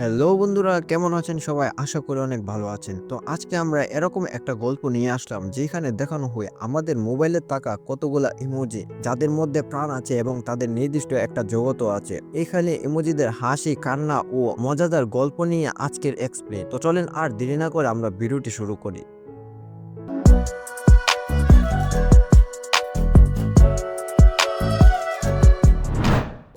Hello বন্ধুরা, কেমন আছেন সবাই? আশা করি অনেক ভালো আছেন। তো আজকে আমরা এরকম একটা গল্প নিয়ে আসলাম, যেখানে দেখানো হয় আমাদের মোবাইলে থাকা কতগুলো ইমোজি যাদের মধ্যে প্রাণ আছে এবং তাদের নির্দিষ্ট একটা জগতও আছে। এখানে ইমোজিদের হাসি, কান্না ও মজাদার গল্প নিয়ে আজকের এক্সপ্লেন তো চলেন আর দেরি না করে আমরা ভিডিওটি শুরু করি।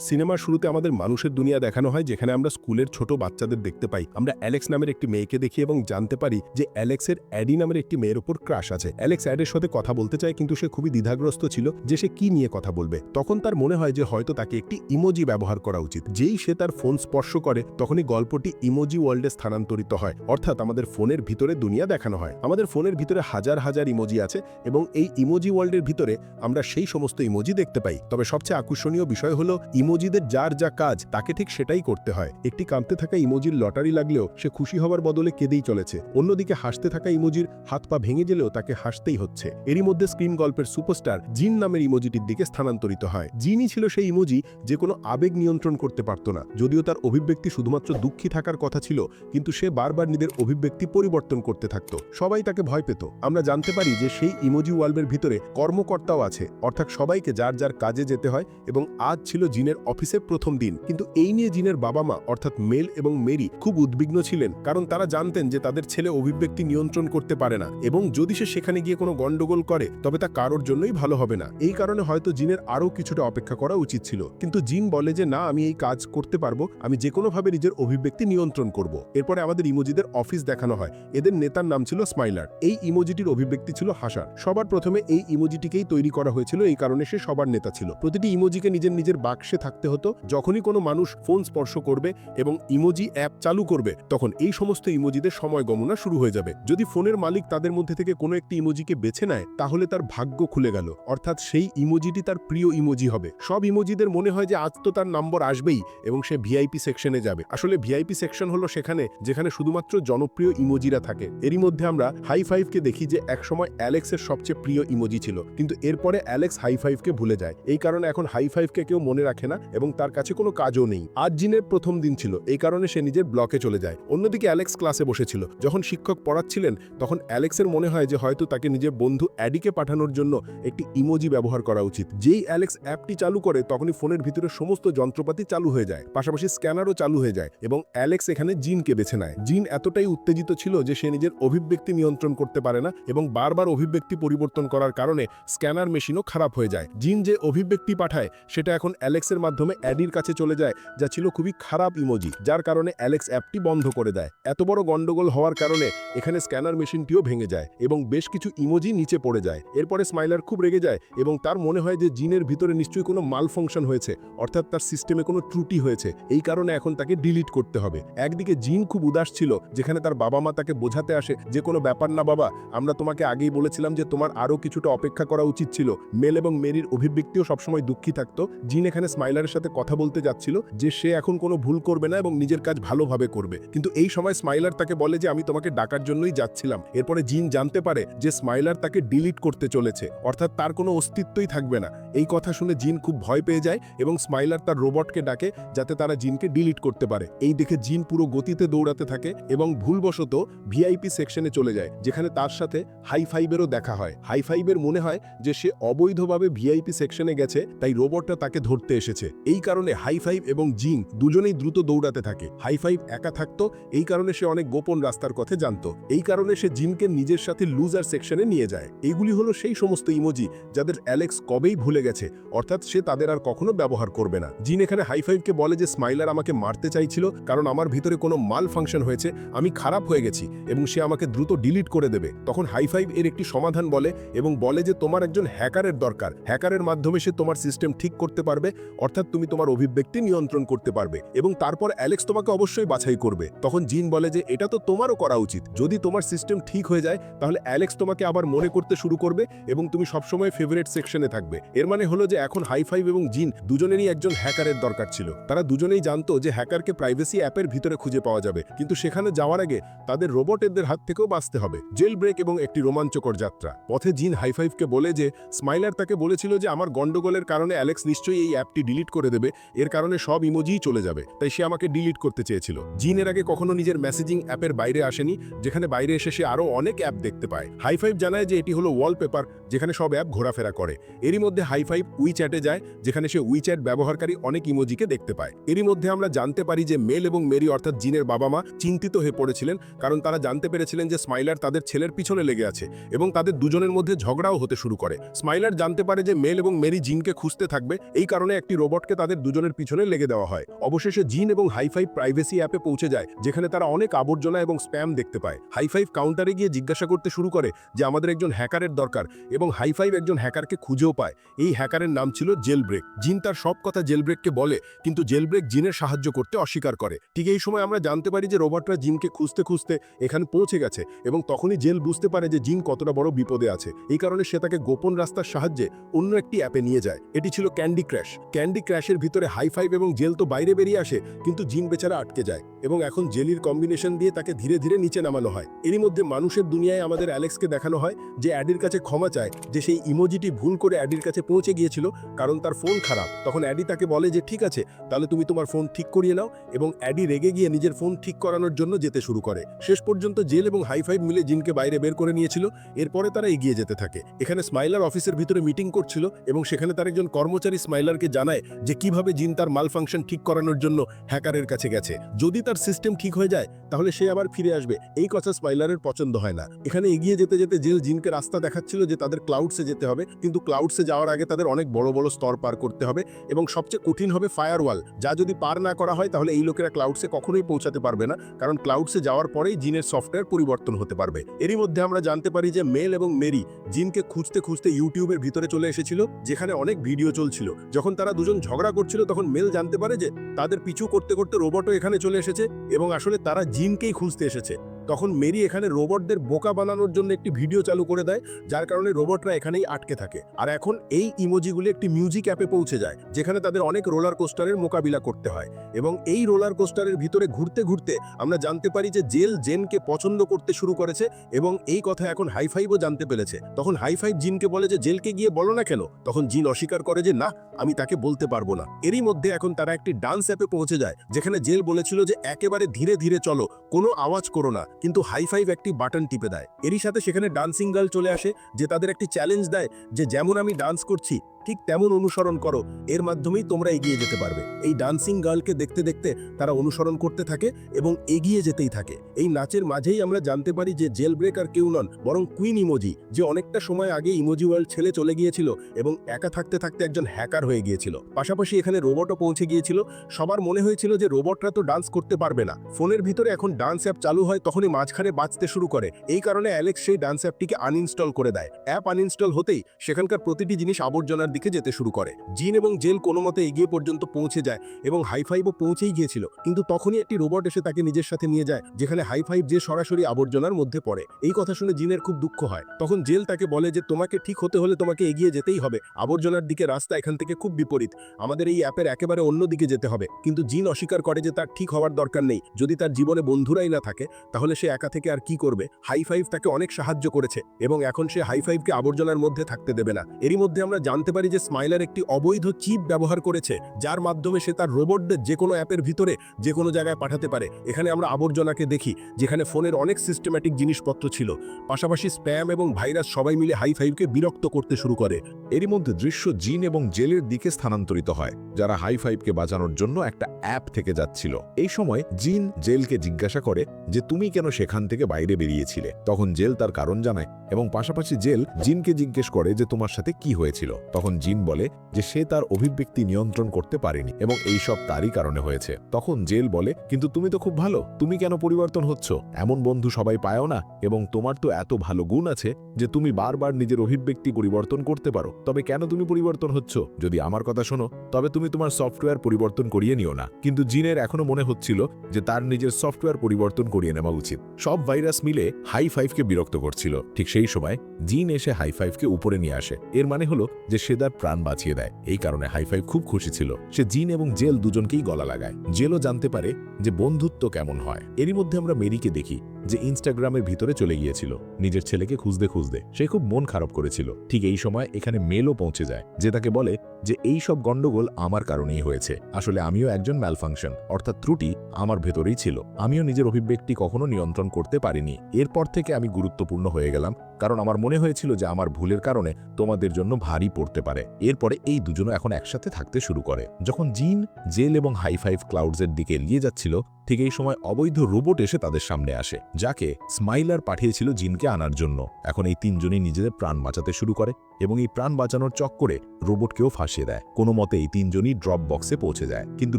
সিনেমার শুরুতে আমাদের মানুষের দুনিয়া দেখানো হয়, যেখানে আমরা স্কুলের ছোট বাচ্চাদের দেখতে পাই। আমরা অ্যালেক্স নামের একটি মেয়েকে দেখি এবং জানতে পারি যে অ্যালেক্সের অ্যাডি নামের একটি মেয়ের ওপর ক্রাশ আছে। অ্যালেক্স অ্যাডের সাথে কথা বলতে চায়, কিন্তু সে খুবই দ্বিধাগ্রস্ত ছিল যে সে কি নিয়ে কথা বলবে। তখন তার মনে হয় যে হয়তো তাকে একটি ইমোজি ব্যবহার করা উচিত। যেই সে তার ফোন স্পর্শ করে, তখনই গল্পটি ইমোজি ওয়ার্ল্ডে স্থানান্তরিত হয়। অর্থাৎ আমাদের ফোনের ভিতরে দুনিয়া দেখানো হয়। আমাদের ফোনের ভিতরে হাজার হাজার ইমোজি আছে এবং এই ইমোজি ওয়ার্ল্ডের ভিতরে আমরা সেই সমস্ত ইমোজি দেখতে পাই। তবে সবচেয়ে আকর্ষণীয় বিষয় হলো ইমোজিদের যার যা কাজ, তাকে ঠিক সেটাই করতে হয়। একটি কাঁদতে থাকা ইমোজির লটারি লাগলেও সে খুশি হবার বদলে কেঁদেই চলেছে। অন্যদিকে হাসতে থাকা ইমোজির হাত পা ভেঙে গেলেও তাকে হাসতেই হচ্ছে। এরই মধ্যে স্ক্রিন গল্পের সুপারস্টার জিন নামের ইমোজিটির দিকে স্থানান্তরিত হয়। জিনই ছিল সেই ইমোজি যে কোনো আবেগ নিয়ন্ত্রণ করতে পারত না। যদিও তার অভিব্যক্তি শুধুমাত্র দুঃখী থাকার কথা ছিল, কিন্তু সে বারবার নিজের অভিব্যক্তি পরিবর্তন করতে থাকত। সবাই তাকে ভয় পেত। আমরা জানতে পারি যে সেই ইমোজি ওয়ার্ল্ডের ভিতরে কর্মকর্তাও আছে। অর্থাৎ সবাইকে যার যার কাজে যেতে হয় এবং আজ ছিল জিনের অফিসের প্রথম দিন। কিন্তু এই নিয়ে জিনের বাবা মা অর্থাৎ মেল এবং মেরি, খুব উদ্বিগ্ন ছিলেন। কারণ তারা জানতেন যে তাদের ছেলে অভিব্যক্তি নিয়ন্ত্রণ করতে পারে না। এবং যদি সে সেখানে গিয়ে কোনো গন্ডগোল করে, তবে তা কারোর জন্যই ভালো হবে না। এই কারণে হয়তো জিনের আরও কিছুটা অপেক্ষা করা উচিত ছিল। কিন্তু জিন বলে যে, না, আমি এই কাজ করতে পারব। আমি যে কোনোভাবে নিজের অভিব্যক্তি নিয়ন্ত্রণ করব। এরপরে আমাদের ইমোজিদের অফিস দেখানো হয়। এদের নেতার নাম ছিল স্মাইলার। এই ইমোজিটির অভিব্যক্তি ছিল হাসার। সবার প্রথমে এই ইমোজিটিকেই তৈরি করা হয়েছিল। এই কারণে সে সবার নেতা ছিল। প্রতিটি ইমোজিকে নিজের নিজের বাক্সে থাকতে হতো, যখনই কোনো মানুষ ফোন স্পর্শ করবে এবং ইমোজি অ্যাপ চালু করবে, তখন এই সমস্ত ইমোজিদের সময় গণনা শুরু হয়ে যাবে। যদি ফোনের মালিক তাদের মধ্যে থেকে কোনো একটি ইমোজিকে বেছে নেয়, তাহলে তার ভাগ্য খুলে গেল। অর্থাৎ সেই ইমোজিটি তার প্রিয় ইমোজি হবে। সব ইমোজিদের মনে হয় যে আজ তো তার নম্বর আসবেই এবং সে ভিআইপি সেকশনে যাবে। আসলে ভিআইপি সেকশন হলো সেখানে, যেখানে শুধুমাত্র জনপ্রিয় ইমোজিরা থাকে। এরই মধ্যে আমরা হাই ফাইভকে দেখি যে একসময় অ্যালেক্সের সবচেয়ে প্রিয় ইমোজি ছিল। কিন্তু এরপরে অ্যালেক্স হাই ফাইভকে ভুলে যায়। এই কারণে এখন হাই ফাইভকে কেউ মনে রাখে না এবং তার কাছে কোনো কাজও নেই। আজ জিনের প্রথম দিন ছিল, এই কারণে সে নিজের ব্লকে চলে যায়। অন্যদিকে অ্যালেক্স ক্লাসে বসেছিল। যখন শিক্ষক পড়াচ্ছিলেন, তখন অ্যালেক্সের মনে হয় যে হয়তো তাকে নিজের বন্ধু অ্যাডিকে পাঠানোর জন্য একটি ইমোজি ব্যবহার করা উচিত। যেই অ্যালেক্স অ্যাপটি চালু করে, তখনই ফোনের ভিতরে সমস্ত যন্ত্রপাতি চালু হয়ে যায়, পাশাপাশি স্ক্যানারও চালু হয়ে যায় এবং অ্যালেক্স এখানে জিনকে বেছে নেয়। জিন এতটাই উত্তেজিত ছিল যে সে নিজের অভিব্যক্তি নিয়ন্ত্রণ করতে পারে না এবং বারবার অভিব্যক্তি পরিবর্তন করার কারণে স্ক্যানার মেশিনও খারাপ হয়ে যায়। জিন যে অভিব্যক্তি পাঠায়, সেটা এখন অ্যালেক্সের মাধ্যমে অ্যাডির কাছে চলে যায়, যা ছিল খুবই খারাপ ইমোজি, যার কারণে অ্যালেক্স অ্যাপটি বন্ধ করে দেয়। এত বড় গন্ডগোল হওয়ার কারণে এখানে স্ক্যানার মেশিনটিও ভেঙে যায় এবং বেশ কিছু ইমোজি নিচে পড়ে যায়। এরপরে স্মাইলার খুব রেগে যায় এবং তার মনে হয় যে জিনের ভিতরে নিশ্চয়ই কোনো মাল ফাংশন হয়েছে, অর্থাৎ তার সিস্টেমে কোনো ত্রুটি হয়েছে। এই কারণে এখন তাকে ডিলিট করতে হবে। একদিকে জিন খুব উদাস ছিল, যেখানে তার বাবা মা তাকে বোঝাতে আসে যে, কোনো ব্যাপার না বাবা, আমরা তোমাকে আগেই বলেছিলাম যে, তোমার আরও কিছুটা অপেক্ষা করা উচিত ছিল। মেল এবং মেরির অভিব্যক্তিও সবসময় দুঃখী থাকতো। জিন এখানে স্মাইলারের সাথে কথা বলতে যাচ্ছিল যে সে এখন কোনো ভুল করবে না এবং নিজের কাজ ভালোভাবে করবে। কিন্তু এই সময় স্মাইলার তাকে বলে যে, আমি তোমাকে ডাকার জন্যই যাচ্ছিলাম। এরপরে জিন জানতে পারে যে, স্মাইলার তাকে ডিলিট করতে চলেছে। অর্থাৎ তার কোনো অস্তিত্বই থাকবে না। এই কথা শুনে জিন খুব ভয় পেয়ে যায় এবং স্মাইলার তার রোবটকে ডাকে যাতে তারা জিনকে ডিলিট করতে পারে। এই দেখে জিন পুরো গতিতে দৌড়াতে থাকে এবং ভুলবশত ভিআইপি সেকশনে চলে যায়, যেখানে তার সাথে হাই ফাইভেরও দেখা হয়। হাই ফাইভের মনে হয় যে, সে অবৈধভাবে ভিআইপি সেকশনে গেছে, তাই রোবটটা তাকে ধরতে এসেছে। এই কারণে হাই ফাইভ এবং জিন দুজনেই দ্রুত দৌড়াতে থাকে। হাই ফাইভ একা থাকতো, এই কারণে সে অনেক গোপন রাস্তার কথা জানতো। এই কারণে সে জিনকে নিজের সাথে লুজার সেকশনে নিয়ে যায়। এগুলি হলো সেই সমস্ত ইমোজি যাদের অ্যালেক্স কবেই ভুলে গেছে, অর্থাৎ সে তাদের আর কখনো ব্যবহার করবে না। জিন এখানে হাই ফাইভকে বলে যে স্মাইলার আমাকে মারতে চাইছিল, কারণ আমার ভিতরে কোনো মাল ফাংশন হয়েছে, আমি খারাপ হয়ে গেছি, এবং সে আমাকে দ্রুত ডিলিট করে দেবে। তখন হাই ফাইভ এর একটি সমাধান বলে এবং বলে যে, তোমার একজন হ্যাকারের দরকার। হ্যাকারের মাধ্যমে সে তোমার সিস্টেম ঠিক করতে পারবে, অর্থাৎ তুমি তোমার অভিব্যক্তি নিয়ন্ত্রণ করতে পারবে এবং তারপর অ্যালেক্স তোমাকে অবশ্যই বাছাই করবে। তখন জিন বলে যে, এটা তো তোমারও করা উচিত। যদি তোমার সিস্টেম ঠিক হয়ে যায়, তাহলে অ্যালেক্স তোমাকে আবার মনে করতে শুরু করবে এবং তুমি সবসময় ফেভারিট সেকশনে থাকবে। এর মানে হলো যে, এখন হাই ফাইভ এবং জিন দুজনেরই একজন হ্যাকারের দরকার ছিল। তারা দুজনেই জানতো যে, হ্যাকারকে প্রাইভেসি অ্যাপের ভিতরে খুঁজে পাওয়া যাবে। কিন্তু সেখানে যাওয়ার আগে তাদের রোবটেরদের হাত থেকেও বাঁচতে হবে। জেল ব্রেক এবং একটি রোমাঞ্চকর যাত্রা। পথে জিন হাই ফাইভকে বলে যে, স্মাইলার তাকে বলেছিল যে, আমার গন্ডগোলের কারণে অ্যালেক্স নিশ্চয়ই এই অ্যাপটি ডিলিট ডিলিট করে দেবে, এর কারণে সব ইমোজিই চলে যাবে। তাই সে আমাকে ডিলিট করতে চেয়েছিল। জিন এর আগে কখনো নিজের মেসেজিং অ্যাপের বাইরে আসেনি, যেখানে বাইরে এসে সে আরও অনেক অ্যাপ দেখতে পায়। হাই ফাইভ জানায় যে এটি হলো ওয়ালপেপার যেখানে সব অ্যাপ ঘোরাফেরা করে। এরই মধ্যে হাই ফাইভ উইচ্যাটে যায়, যেখানে সে উইচ্যাট ব্যবহারকারী অনেক ইমোজিকে দেখতে পায়। এরই মধ্যে আমরা জানতে পারি যে মেল এবং মেরি অর্থাৎ জিনের বাবা মা চিন্তিত হয়ে পড়েছিলেন, কারণ তারা জানতে পেরেছিলেন যে স্মাইলার তাদের ছেলের পিছনে লেগে আছে এবং তাদের দুজনের মধ্যে ঝগড়াও হতে শুরু করে। স্মাইলার জানতে পারে যে মেল এবং মেরি জিনকে খুঁজতে থাকবে, এই কারণে একটি রোবটকে তাদের দুজনের পিছনে লেগে দেওয়া হয়। অবশেষে জিন এবং হাইফাই প্রাইভেসি অ্যাপে পৌঁছে যায়, যেখানে তারা অনেক আবর্জনা এবং স্প্যাম দেখতে পায়। হাইফাইভ কাউন্টারে গিয়ে জিজ্ঞাসা করতে শুরু করে যে আমাদের একজন হ্যাকারের দরকার এবং হাইফাইভ একজন হ্যাকারকে খুঁজেও পায়। এই হ্যাকারের নাম ছিল জেল ব্রেক জিন তার সব কথা জেল ব্রেককে বলে, কিন্তু জেল ব্রেক জিনের সাহায্য করতে অস্বীকার করে। ঠিক এই সময় আমরা জানতে পারি যে রোবটরা জিনকে খুঁজতে খুঁজতে এখানে পৌঁছে গেছে এবং তখনই জেল বুঝতে পারে যে জিন কতটা বড় বিপদে আছে। এই কারণে সে তাকে গোপন রাস্তার সাহায্যে অন্য একটি অ্যাপে নিয়ে যায়। এটি ছিল ক্যান্ডি ক্র্যাশ। ক্যান্ডি ক্র্যাশের ভিতরে হাই ফাইভ এবং জেল তো বাইরে বেরিয়ে আসে, কিন্তু জিন বেচারা আটকে যায় এবং এখন জেলির কম্বিনেশন দিয়ে তাকে ধীরে ধীরে নিচে নামানো হয়। এরই মধ্যে মানুষের দুনিয়ায় আমাদের অ্যালেক্সকে দেখানো হয় যে অ্যাডির কাছে ক্ষমা চায়, যে সেই ইমোজিটি ভুল করে অ্যাডির কাছে পৌঁছে গিয়েছিল কারণ তার ফোন খারাপ। তখন অ্যাডি তাকে বলে যে, ঠিক আছে, তাহলে তুমি তোমার ফোন ঠিক করিয়ে নাও এবং অ্যাডি রেগে গিয়ে নিজের ফোন ঠিক করানোর জন্য যেতে শুরু করে। শেষ পর্যন্ত জেল এবং হাই ফাইভ মিলে জিনকে বাইরে বের করে নিয়েছিল। এরপরে তারা এগিয়ে যেতে থাকে। এখানে স্মাইলার অফিসের ভিতরে মিটিং করছিল এবং সেখানে তার একজন কর্মচারী স্মাইলারকে জানায় যে কীভাবে জিন তার মাল ফাংশন ঠিক করানোর জন্য হ্যাকারের কাছে গেছে। যদি তার সিস্টেম ঠিক হয়ে যায়, তাহলে সে আবার ফিরে আসবে। এই কথা স্পাইলারের পছন্দ হয় না। এখানে এগিয়ে যেতে যেতে জেল জিনকে রাস্তা দেখাচ্ছিল যে তাদের ক্লাউডসে যেতে হবে, কিন্তু ক্লাউডসে যাওয়ার আগে তাদের অনেক বড় বড় স্তর পার করতে হবে এবং সবচেয়ে কঠিন হবে ফায়ারওয়াল যা যদি পার না করা হয়, তাহলে এই লোকেরা ক্লাউডসে কখনোই পৌঁছাতে পারবে না, কারণ ক্লাউডসে যাওয়ার পরেই জিনের সফটওয়্যার পরিবর্তন হতে পারবে। এরই মধ্যে আমরা জানতে পারি যে মেল এবং মেরি জিনকে খুঁজতে খুঁজতে ইউটিউবের ভিতরে চলে এসেছিল, যেখানে অনেক ভিডিও চলছিল। যখন তারা দুজন ঝগড়া করছিল তখন মেল জানতে পারে যে তাদের পিছু করতে করতে রোবটও এখানে চলে এসেছে এবং আসলে তারা জিনকেই খুঁজতে এসেছে। তখন মেরি এখানে রোবটদের বোকা বানানোর জন্য একটি ভিডিও চালু করে দেয়, যার কারণে রোবটরা এখানেই আটকে থাকে। আর এখন এই ইমোজিগুলি একটি মিউজিক অ্যাপে পৌঁছে যায়, যেখানে তাদের অনেক রোলার কোস্টারের মোকাবিলা করতে হয়। এবং এই রোলার কোস্টারের ভিতরে ঘুরতে ঘুরতে আমরা জানতে পারি যে জেল জেনকে পছন্দ করতে শুরু করেছে এবং এই কথা এখন হাইফাইভও জানতে পেরেছে। তখন হাইফাইভ জিনকে বলে যে, জেলকে গিয়ে বলো না কেন? তখন জিন অস্বীকার করে যে, না, আমি তাকে বলতে পারব না। এরই মধ্যে এখন তারা একটি ডান্স অ্যাপে পৌঁছে যায়, যেখানে জেল বলেছিল যে, একেবারে ধীরে ধীরে চলো, কোনো আওয়াজ করো না। কিন্তু হাই ফাইভ একটি বাটন টিপে দেয়। এরই সাথে সেখানে ডান্সিং গার্ল চলে আসে, যে তাদের একটি চ্যালেঞ্জ দেয়, যে যেমন আমি ডান্স করছি ঠিক তেমন অনুসরণ করো, এর মাধ্যমেই তোমরা এগিয়ে যেতে পারবে। এই ডান্সিং গার্লকে দেখতে দেখতে তারা অনুসরণ করতে থাকে এবং এগিয়ে যেতেই থাকে। এই নাচের মাঝেই আমরা জানতে পারি যে জেল ব্রেক আর কেউ নন, বরং কুইন ইমোজি যে অনেকটা সময় আগে ইমোজি ওয়ার্ল্ড ছেলে চলে গিয়েছিল এবং একা থাকতে থাকতে একজন হ্যাকার হয়ে গিয়েছিল। পাশাপাশি এখানে রোবটও পৌঁছে গিয়েছিল। সবার মনে হয়েছিল যে রোবটরা তো ডান্স করতে পারবে না। ফোনের ভিতরে এখন ডান্স অ্যাপ চালু হয়, তখনই মাঝখানে বাঁচতে শুরু করে। এই কারণে অ্যালেক্স সেই ডান্স অ্যাপটিকে আনইনস্টল করে দেয়। অ্যাপ আনইনস্টল হতেই সেখানকার প্রতিটি জিনিস আবর্জনার যেতে শুরু করে। জিন এবং জেল কোনো মতে এগিয়ে পর্যন্ত পৌঁছে যায় এবং হাই ফাইভও পৌঁছেই গিয়েছিল। কিন্তু তখনই একটি রোবট এসে তাকে নিজের সাথে নিয়ে যায়, যেখানে হাই ফাইভ যে সরাসরি আবর্জনার মধ্যে পড়ে। এই কথা শুনে জিনের খুব দুঃখ হয়। তখন জেল তাকে বলে যে, তোমাকে ঠিক হতে হলে তোমাকে এগিয়ে যেতেই হবে। আবর্জনার দিকে রাস্তা এখান থেকে খুব বিপরীত। আমাদের এই অ্যাপের একেবারে অন্য দিকে যেতে হবে। কিন্তু জিন অস্বীকার করে যে, তার ঠিক হওয়ার দরকার নেই। যদি তার জীবনে বন্ধুরাই না থাকে, তাহলে সে একা থেকে আর কি করবে? হাই ফাইভ তাকে অনেক সাহায্য করেছে এবং এখন সে হাই ফাইভকে আবর্জনার মধ্যে থাকতে দেবে না। এরই মধ্যে আমরা জানতে পারি যে স্মাইলার একটি অবৈধ চিপ ব্যবহার করেছে, যার মাধ্যমে সে তার রোবটদের যে কোনো অ্যাপের ভিতরে যে কোনো জায়গায় পাঠাতে পারে। এখানে আমরা আবর্জনাকে দেখি, যেখানে ফোনের অনেক সিস্টেম্যাটিক জিনিসপত্র ছিল। পাশাপাশি স্প্যাম এবং ভাইরাস সবাই মিলে হাই ফাইভকে বিরক্ত করতে শুরু করে। এরই মধ্যে দৃশ্য জিন এবং জেলের দিকে স্থানান্তরিত হয়, যারা হাই ফাইভকে বাঁচানোর জন্য একটা অ্যাপ থেকে যাচ্ছিল। এই সময় জিন জেলকে জিজ্ঞাসা করে যে, তুমি কেন সেখান থেকে বাইরে বেরিয়েছিলে? তখন জেল তার কারণ জানায় এবং পাশাপাশি জেল জিনকে জিজ্ঞেস করে যে, তোমার সাথে কি হয়েছিল? তখন জিন বলে যে সে তার অভিব্যক্তি নিয়ন্ত্রণ করতে পারেনি এবং এই সব তারই কারণে হয়েছে, তখন জেল বলে, কিন্তু তুমি তো খুব ভালো, তুমি কেন পরিবর্তন হচ্ছ? এমন বন্ধু সবাই পায়ও না এবং তোমার তো এত ভালো গুণ আছে যে তুমি বারবার নিজের অভিব্যক্তি পরিবর্তন করতে পারো। তবে কেন তুমি পরিবর্তন হচ্ছ? যদি আমার কথা শোনো, তবে তুমি তোমার সফটওয়্যার পরিবর্তন করিয়ে নিও না। কিন্তু জিনের এখনও মনে হচ্ছিল যে তার নিজের সফটওয়্যার পরিবর্তন করিয়ে নেওয়া উচিত। সব ভাইরাস মিলে হাই ফাইভকে বিরক্ত করছিল। ঠিক সেই সময় জিন এসে হাই ফাইভকে উপরে নিয়ে আসে। এর মানে হলো যে সে তার প্রাণ বাঁচিয়ে দেয়। এই কারণে হাইফাই খুব খুশি ছিল। সে জিন এবং জেল দুজনকেই গলা লাগায়। জেলও জানতে পারে যে বন্ধুত্ব কেমন হয়। এরই মধ্যে আমরা মেরিকে দেখি। যে ইনস্টাগ্রামের ভিতরে চলে গিয়েছিল, নিজের ছেলেকে খুঁজতে খুঁজতে। সে খুব মন খারাপ করেছিল। ঠিক এই সময় এখানে মেলও পৌঁছে যায়, যে তাকে বলে যে, এই সব গন্ডগোল আমার কারণেই হয়েছে। আসলে আমিও একজন ম্যালফাংশন অর্থাৎ ত্রুটি আমার ভেতরেই ছিল। আমিও নিজের অভিব্যক্তি কখনো নিয়ন্ত্রণ করতে পারিনি। এরপর থেকে আমি গুরুত্বপূর্ণ হয়ে গেলাম, কারণ আমার মনে হয়েছিল যে, আমার ভুলের কারণে তোমাদের জন্য ভারী পড়তে পারে। এরপরে এই দুজনও এখন একসাথে থাকতে শুরু করে। যখন জিন, জেল এবং হাই ফাইভ ক্লাউডসের দিকে এগিয়ে যাচ্ছিল ঠিক এই সময় অবৈধ রোবট এসে তাদের সামনে আসে, যাকে স্মাইলার পাঠিয়েছিল জিনকে আনার জন্য। এখন এই তিনজনই নিজেদের প্রাণ বাঁচাতে শুরু করে এবং এই প্রাণ বাঁচানোর চক্করে রোবটকেও ফাঁসিয়ে দেয়। কোনো মতে এই তিনজনই ড্রপ বক্সে পৌঁছে যায়, কিন্তু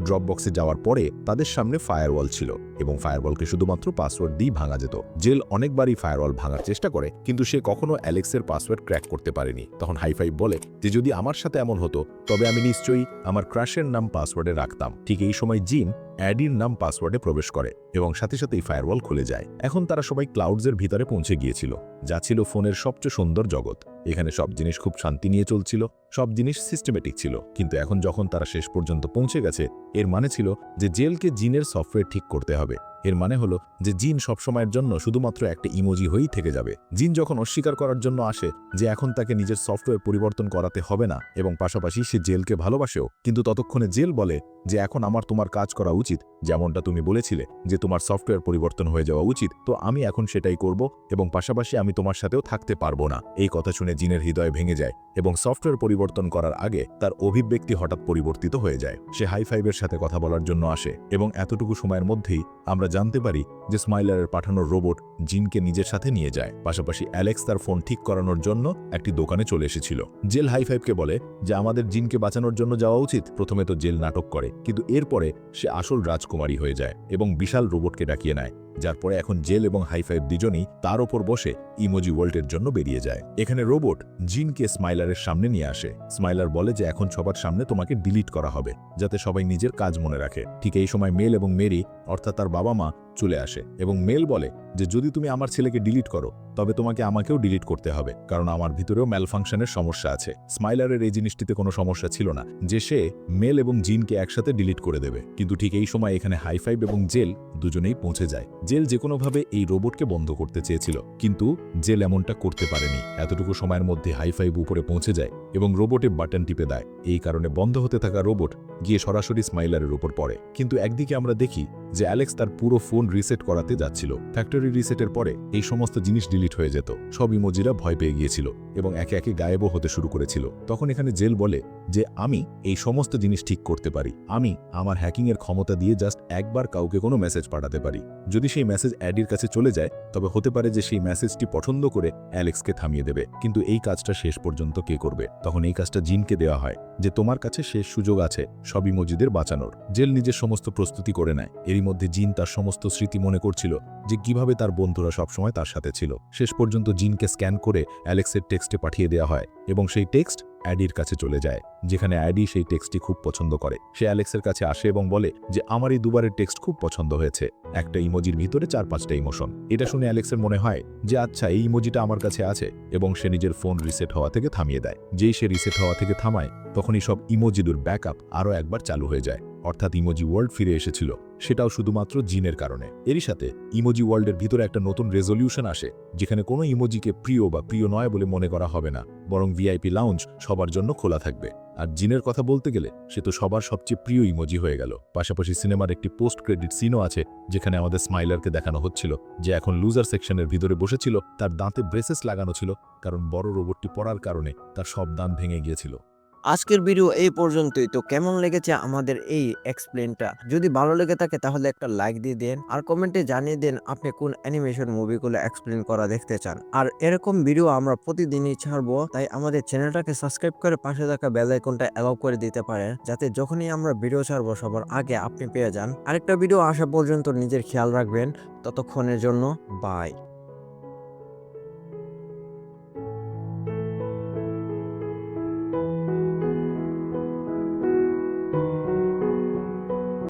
ড্রপ বক্সে যাওয়ার পরে তাদের সামনে ফায়ারওয়াল ছিল। এবং ফায়ারওয়ালকে শুধুমাত্র পাসওয়ার্ড দিয়েই ভাঙা যেত। জেল অনেকবারই ফায়ারওয়াল ভাঙার চেষ্টা করে, কিন্তু সে কখনো অ্যালেক্সের পাসওয়ার্ড ক্র্যাক করতে পারেনি। তখন হাইফাই বলে যে, যদি আমার সাথে এমন হতো, তবে আমি নিশ্চয়ই আমার ক্রাশের নাম পাসওয়ার্ডে রাখতাম। ঠিক এই সময় জিন অ্যাডির নাম পাসওয়ার্ডে প্রবেশ করে এবং সাথে সাথেই ফায়ারওয়াল খুলে যায়। এখন তারা সবাই ক্লাউডসের ভিতরে পৌঁছে গিয়েছিল। যা ছিল ফোনের সবচেয়ে সুন্দর জগৎ। এখানে সব জিনিস খুব শান্তি নিয়ে চলছিল, সব জিনিস সিস্টেমেটিক ছিল। কিন্তু এখন যখন তারা শেষ পর্যন্ত পৌঁছে গেছে, এর মানে ছিল যে জেলকে জিনের সফটওয়্যার ঠিক করতে হবে। এর মানে হলো যে জিন সবসময়ের জন্য শুধুমাত্র একটা ইমোজি হয়েই থেকে যাবে। জিন যখন অস্বীকার করার জন্য আসে যে এখন তাকে নিজের সফটওয়্যার পরিবর্তন করাতে হবে না, এবং পাশাপাশি সে জেলকে ভালোবাসেও, কিন্তু ততক্ষণে জেল বলে যে এখন আমার তোমার কাজ করা উচিত, যেমনটা তুমি বলেছিলে যে তোমার সফটওয়্যার পরিবর্তন হয়ে যাওয়া উচিত, তো আমি এখন সেটাই করব এবং পাশাপাশি আমি তোমার সাথেও থাকতে পারব না। এই কথা শুনে জিনের হৃদয় ভেঙে যায় এবং সফটওয়্যার পরিবর্তন করার আগে তার অভিব্যক্তি হঠাৎ পরিবর্তিত হয়ে যায়। সে হাই ফাইভের সাথে কথা বলার জন্য আসে এবং এতটুকু সময়ের মধ্যেই আমরা জানতে পারি যে স্মাইলারের পাঠানো রোবট জিনকে নিজের সাথে নিয়ে যায়। পাশাপাশি অ্যালেক্স তার ফোন ঠিক করানোর জন্য একটি দোকানে চলে এসেছিল। জেল হাই ফাইভকে বলে যে আমাদের জিনকে বাঁচানোর জন্য যাওয়া উচিত, প্রথমে তো জেল নাটক করে, কিন্তু এরপরে সে আসল রাজকুমারী হয়ে যায় এবং বিশাল রোবটকে ডাকিয়ে নেয়। যার পরে এখন জেল এবং হাইফাইভ দুজনই তার ওপর বসে ইমোজি ওয়ার্ল্ডের জন্য বেরিয়ে যায়। এখানে রোবট জিনকে স্মাইলারের সামনে নিয়ে আসে। স্মাইলার বলে যে, এখন সবার সামনে তোমাকে ডিলিট করা হবে, যাতে সবাই নিজের কাজ মনে রাখে। ঠিক এই সময় মেল এবং মেরি, অর্থাৎ তার বাবা মা চলে আসে এবং মেল বলে যে, যদি তুমি আমার ছেলেকে ডিলিট করো, তবে তোমাকে আমাকেও ডিলিট করতে হবে, কারণ আমার ভিতরেও ম্যালফাংশনের সমস্যা আছে। স্মাইলারের এই জিনিসটিতে কোনো সমস্যা ছিল না, যে সে মেল এবং জিনকে একসাথে ডিলিট করে দেবে। কিন্তু ঠিক এই সময় এখানে হাইফাইভ এবং জেল দুজনেই পৌঁছে যায়। জেল যে কোনোভাবে এই রোবটকে বন্ধ করতে চেয়েছিল, কিন্তু জেল এমনটা করতে পারেনি। এতটুকু সময়ের মধ্যে হাইফাইভ উপরে পৌঁছে যায় এবং রোবটে বাটন টিপে দেয়। এই কারণে বন্ধ হতে থাকা রোবট গিয়ে সরাসরি স্মাইলারের উপর পড়ে। কিন্তু একদিকে আমরা দেখি যে অ্যালেক্স তার পুরো ফোন রিসেট করাতে যাচ্ছিল। ফ্যাক্টরি রিসেটের পরে এই সমস্ত জিনিস ডিলিট হয়ে যেত। সব ইমোজিরা ভয় পেয়ে গিয়েছিল এবং একে একে গায়েবও হতে শুরু করেছিল। তখন এখানে জেল বলে যে, আমি এই সমস্ত জিনিস ঠিক করতে পারি। আমি আমার হ্যাকিংয়ের ক্ষমতা দিয়ে জাস্ট একবার কাউকে কোনো মেসেজ পাঠাতে পারি। যদি সেই মেসেজ অ্যাডির কাছে চলে যায়, তবে হতে পারে যে সেই মেসেজটি পছন্দ করে অ্যালেক্সকে থামিয়ে দেবে। কিন্তু এই কাজটা শেষ পর্যন্ত কে করবে? তখন এই কাজটা জিনকে দেওয়া হয় যে, তোমার কাছে শেষ সুযোগ আছে সবই ইমোজিদের বাঁচানোর। জেল নিজের সমস্ত প্রস্তুতি করে নেয়। এরই মধ্যে জিন তার সমস্ত স্মৃতি মনে করছিল যে কীভাবে তার বন্ধুরা সবসময় তার সাথে ছিল। শেষ পর্যন্ত জিনকে স্ক্যান করে অ্যালেক্সের টেক্সটে পাঠিয়ে দেওয়া হয় এবং সেই টেক্সট অ্যাডির কাছে চলে যায়, যেখানে অ্যাডি সেই টেক্সটটি খুব পছন্দ করে। সে অ্যালেক্সের কাছে আসে এবং বলে যে, আমার এই দুবারের টেক্সট খুব পছন্দ হয়েছে। একটা ইমোজির ভিতরে চার পাঁচটা ইমোশন। এটা শুনে অ্যালেক্সের মনে হয় যে আচ্ছা এই ইমোজিটা আমার কাছে আছে। এবং সে নিজের ফোন রিসেট হওয়া থেকে থামিয়ে দেয়। যেই সে রিসেট হওয়া থেকে থামায়, তখনই সব ইমোজিদুর ব্যাকআপ আরও একবার চালু হয়ে যায়। অর্থাৎ ইমোজি ওয়ার্ল্ড ফিরে এসেছিল। সেটাও শুধুমাত্র জিনের কারণে। এরই সাথে ইমোজি ওয়ার্ল্ডের ভিতরে একটা নতুন রেজলিউশন আসে, যেখানে কোনো ইমোজিকে প্রিয় বা প্রিয় নয় বলে মনে করা হবে না, বরং ভিআইপি লাউঞ্জ সবার জন্য খোলা থাকবে। আর জিনের কথা বলতে গেলে, সে তো সবার সবচেয়ে প্রিয় ইমোজি হয়ে গেল। পাশাপাশি সিনেমার একটি পোস্ট ক্রেডিট সিনও আছে, যেখানে আমাদের স্মাইলারকে দেখানো হচ্ছিল, যে এখন লুজার সেকশনের ভিতরে বসেছিল, তার দাঁতে ব্রেসেস লাগানো ছিল, কারণ বড় রোবটটি পড়ার কারণে তার সব দাঁত ভেঙে গিয়েছিল। আজকের ভিডিও এই পর্যন্তই। তো কেমন লেগেছে আমাদের এই এক্সপ্লেনটা যদি ভালো লেগে থাকে তাহলে একটা লাইক দিয়ে দেন, আর কমেন্টে জানিয়ে দেন আপনি কোন অ্যানিমেশন মুভিগুলো এক্সপ্লেন করা দেখতে চান। আর এরকম ভিডিও আমরা প্রতিদিনই ছাড়বো, তাই আমাদের চ্যানেলটাকে সাবস্ক্রাইব করে পাশে থাকা বেল আইকনটা অ্যালাউ করে দিতে পারেন, যাতে যখনই আমরা ভিডিও ছাড়বো সবার আগে আপনি পেয়ে যান। আরেকটা ভিডিও আসা পর্যন্ত নিজের খেয়াল রাখবেন। ততক্ষণের জন্য বাই